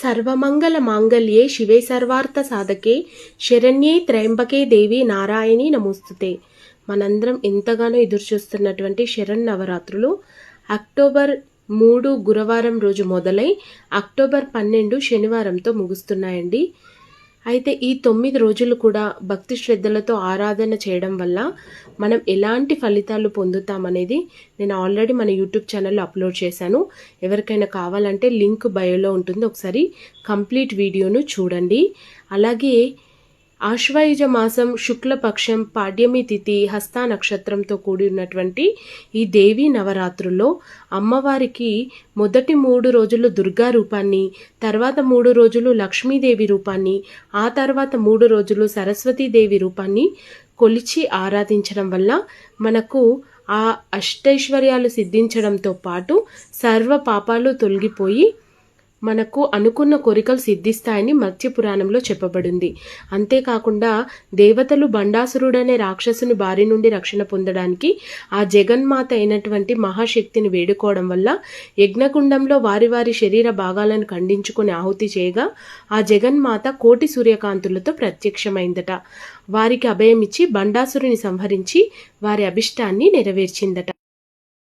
సర్వమంగళ మాంగళ్యే శివే సర్వార్థ సాధకే శరణ్యే త్రయంబకే దేవి నారాయణి నమోస్తుతే. మనందరం ఎంతగానో ఎదురుచూస్తున్నటువంటి శరణ్ నవరాత్రులు అక్టోబర్ మూడు గురువారం రోజు మొదలై అక్టోబర్ పన్నెండు శనివారంతో ముగుస్తున్నాయండి. అయితే ఈ తొమ్మిది రోజులు కూడా భక్తి శ్రద్ధలతో ఆరాధన చేయడం వల్ల మనం ఎలాంటి ఫలితాలు పొందుతామనేది నేను ఆల్రెడీ మన యూట్యూబ్ ఛానల్లో అప్లోడ్ చేశాను. ఎవరికైనా కావాలంటే లింక్ బయోలో ఉంటుంది. ఒకసారి కంప్లీట్ వీడియోను చూడండి. అలాగే ఆశ్వయుజ మాసం శుక్లపక్షం పాడ్యమి తిథి హస్తా నక్షత్రంతో కూడి ఉన్నటువంటి ఈ దేవి నవరాత్రుల్లో అమ్మవారికి మొదటి మూడు రోజులు దుర్గా రూపాన్ని తర్వాత మూడు రోజులు లక్ష్మీదేవి రూపాన్ని ఆ తర్వాత మూడు రోజులు సరస్వతీదేవి రూపాన్ని కొలిచి ఆరాధించడం వల్ల మనకు ఆ అష్టైశ్వర్యాలు సిద్ధించడంతో పాటు సర్వ పాపాలు తొలగిపోయి మనకు అనుకున్న కోరికలు సిద్ధిస్తాయని మత్స్య పురాణంలో చెప్పబడింది. అంతేకాకుండా దేవతలు బండాసురుడనే రాక్షసుని బారి నుండి రక్షణ పొందడానికి ఆ జగన్మాత అయినటువంటి మహాశక్తిని వేడుకోవడం వల్ల యజ్ఞకుండంలో వారి వారి శరీర భాగాలను ఖండించుకుని ఆహుతి చేయగా ఆ జగన్మాత కోటి సూర్యకాంతులతో ప్రత్యక్షమైందట. వారికి అభయమిచ్చి బండాసురుని సంహరించి వారి అభిష్టాన్ని నెరవేర్చిందట.